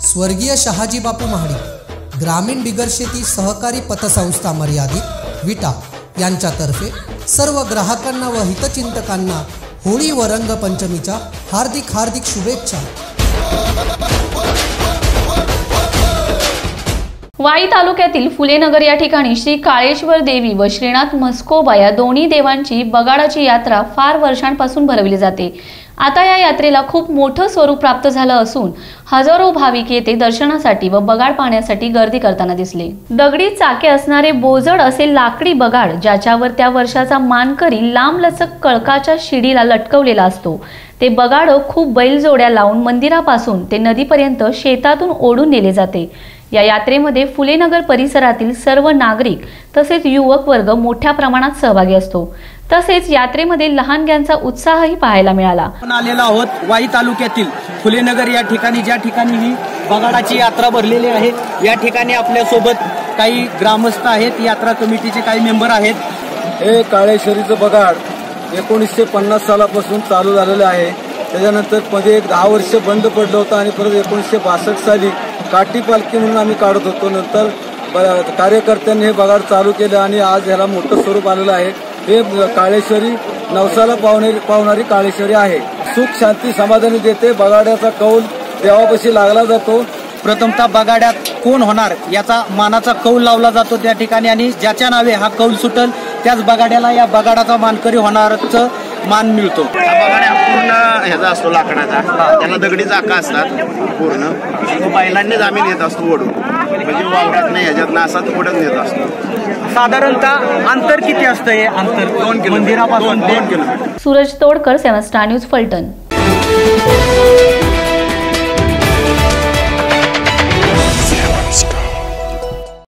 स्वर्गीय शहाजी बापू महाडिक ग्रामीण बिगर शेती सहकारी पतसंस्था मर्यादित विटा यांच्यातर्फे सर्व ग्राहकांना व हितचिंतकांना होळी व रंगपंचमीच्या हार्दिक हार्दिक शुभेच्छा. वाई तालुक्यातील फुलेनगर या ठिकाणी श्री काळेश्वर देवी व श्रीनाथ म्हस्कोबा या दोन्ही देवांची बगाडाची यात्रा फार वर्षांपासून भरवली जाते. आता या यात्रेला खूप मोठं स्वरूप प्राप्त झालं असून हजारो भाविक येथे दर्शनासाठी व बगाड पाहण्यासाठी गर्दी करताना दिसले. दगडी चाके असणारे बोजड असे लाकडी बगाड ज्याच्यावर त्या वर्षाचा मानकरी लांबलचक कळकाच्या शिडीला लटकवलेला असतो. ते बगाड खूप बैलजोड्या लावून मंदिरापासून ते नदीपर्यंत शेतातून ओढून नेले जाते. या यात्रेमध्ये फुलेनगर परिसरातील सर्व नागरिक तसेच युवक वर्ग मोठ्या प्रमाणात सहभागी असतो. तसेच यात्रेमध्ये लहानग्यांचा उत्साहही पाहायला मिळाला. आपण आलेलो आहोत वाई तालुक्यातील फुलेनगर या ठिकाणी. ज्या ठिकाणी ही बगाडाची यात्रा भरलेली आहे या ठिकाणी आपल्यासोबत काही ग्रामस्थ आहेत यात्रा कमिटीचे काही मेंबर आहेत. हे काळेश्वरीचं बगाड एकोणीसशे पन्नास सालापासून चालू झालेलं आहे. त्याच्यानंतरमध्ये एक दहा वर्ष बंद पडलं होतं आणि परत एकोणीसशे बासष्ट साली काठी पालखी म्हणून आम्ही काढत होतो. नंतर ब- कार्यकर्त्यांनी हे बगाड चालू केलं आणि आज ह्याला मोठं स्वरूप आलेलं आहे. हे काळेश्वरी नवसाला पावणारी पावणारी काळेश्वरी आहे. सुख शांती समाधानी देते. बगाड्याचा कौल देवापाशी लागला जातो. प्रथमतः बगाड्यात कोण होणार याचा मानाचा कौल लावला जातो त्या ठिकाणी आणि ज्याच्या नावे हा कौल सुटल त्याच बगाड्याला या बगाडाचा मानकरी होणारचं मान मिळतो. हा पूर्ण ह्याचा असतो लाकडाचा. त्याला दगडी चाका असतात पूर्ण. तो बैलांनीच आम्ही नेत असतो ओढून. म्हणजे वावरात नाही ह्याच्यात असाच ओढत नेत असतो. साधारणतः अंतर किती असतं हे? अंतर दोन किलो मंदिरापासून दोन दोन kilometre. Suraj Todkar seven star news Phaltan.